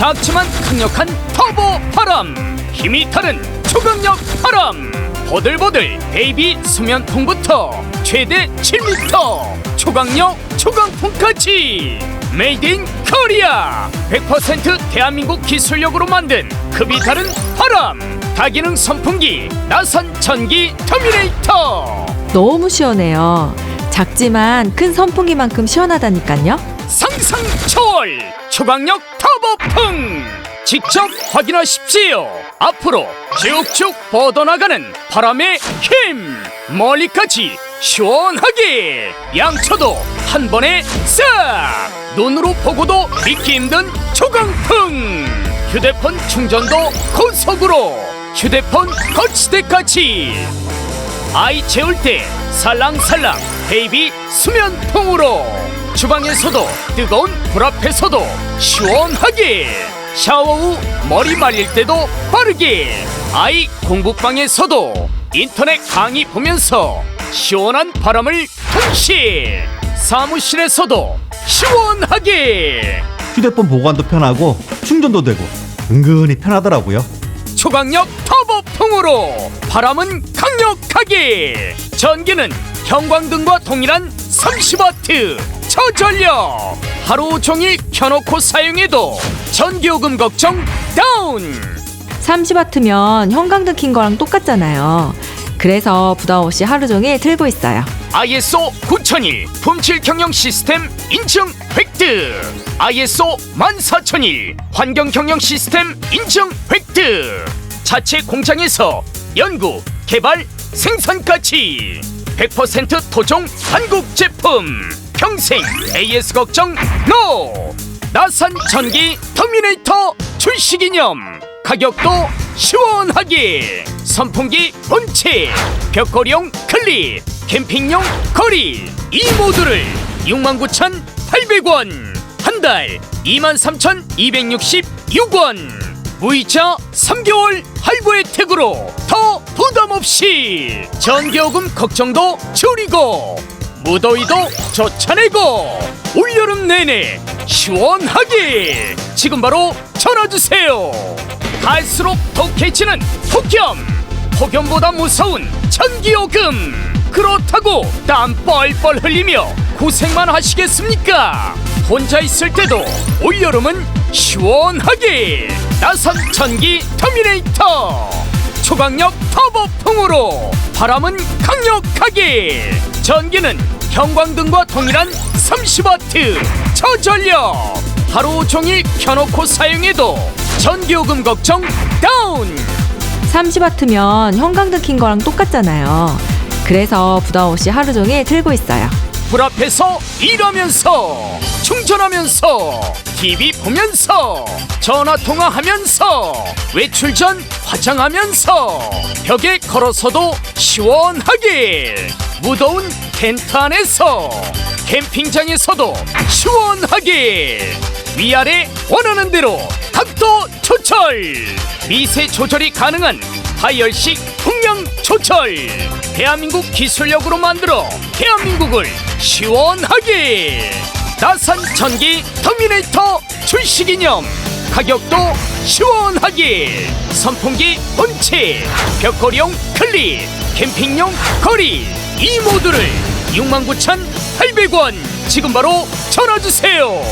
작지만 강력한 터보 바람. 힘이 다른 초강력 바람. 보들보들 베이비 수면통부터 최대 7m 초강력 초강풍까지. 메이드 인 코리아 100% 대한민국 기술력으로 만든 급이 다른 바람. 다기능 선풍기 나선 전기 터미네이터. 너무 시원해요. 작지만 큰 선풍기만큼 시원하다니까요. 상상 초월 초강력 터보풍 직접 확인하십시오. 앞으로 쭉쭉 뻗어나가는 바람의 힘. 멀리까지 시원하게. 양초도 한 번에 싹. 눈으로 보고도 믿기 힘든 초강풍. 휴대폰 충전도 고속으로. 휴대폰 거치대까지. 아이 재울 때 살랑살랑 베이비 수면통으로. 주방에서도 뜨거운 불 앞에서도 시원하게 샤워 후 머리 말릴 때도 빠르게. 아이 공부방에서도 인터넷 강의 보면서 시원한 바람을 동시에 사무실에서도 시원하게. 휴대폰 보관도 편하고 충전도 되고 은근히 편하더라고요. 초강력 터보풍으로 바람은 강력하게. 전기는 형광등과 동일한 30와트 저전력. 하루 종일 켜놓고 사용해도 전기요금 걱정 다운! 30와트면 형광등 킨 거랑 똑같잖아요. 그래서 부담 없이 하루 종일 틀고 있어요. ISO 9001 품질 경영 시스템 인증 획득! ISO 14001 환경 경영 시스템 인증 획득! 자체 공장에서 연구 개발 생산까지! 100% 토종 한국 제품! 평생 AS 걱정 NO 나산 전기 터미네이터 출시 기념. 가격도 시원하게. 선풍기 본체 벽걸이용 클립 캠핑용 거리. 이 모두를 69,800원 한 달 23,266원. 무이자 3개월 할부 혜택으로 더 부담 없이 전기요금 걱정도 줄이고 무더위도 쫓아내고 올여름 내내 시원하게. 지금 바로 전화주세요. 갈수록 독해지는 폭염. 폭염보다 무서운 전기요금. 그렇다고 땀 뻘뻘 흘리며 고생만 하시겠습니까? 혼자 있을 때도 올여름은 시원하게. 나선 전기 터미네이터. 초강력 터보풍으로 바람은 강력하게. 전기는 형광등과 동일한 30와트 저전력 하루 종일 켜놓고 사용해도 전기요금 걱정 다운 30와트면 형광등 킨 거랑 똑같잖아요. 그래서 부담 없이 하루 종일 틀고 있어요. 불 앞에서 일하면서 충전하면서 TV 보면서 전화 통화하면서 외출 전 화장하면서 벽에 걸어서도 시원하게 무더운 텐트 안에서 캠핑장에서도 시원하게 위아래 원하는 대로 각도 조절. 미세 조절이 가능한 다이얼식 풍량 조절. 대한민국 기술력으로 만들어 대한민국을 시원하게 나산 전기 터미네이터 출시 기념. 가격도 시원하게 선풍기 본체 벽걸이용 클립 캠핑용 거리 이 모두를 69,800원. 지금 바로 전화주세요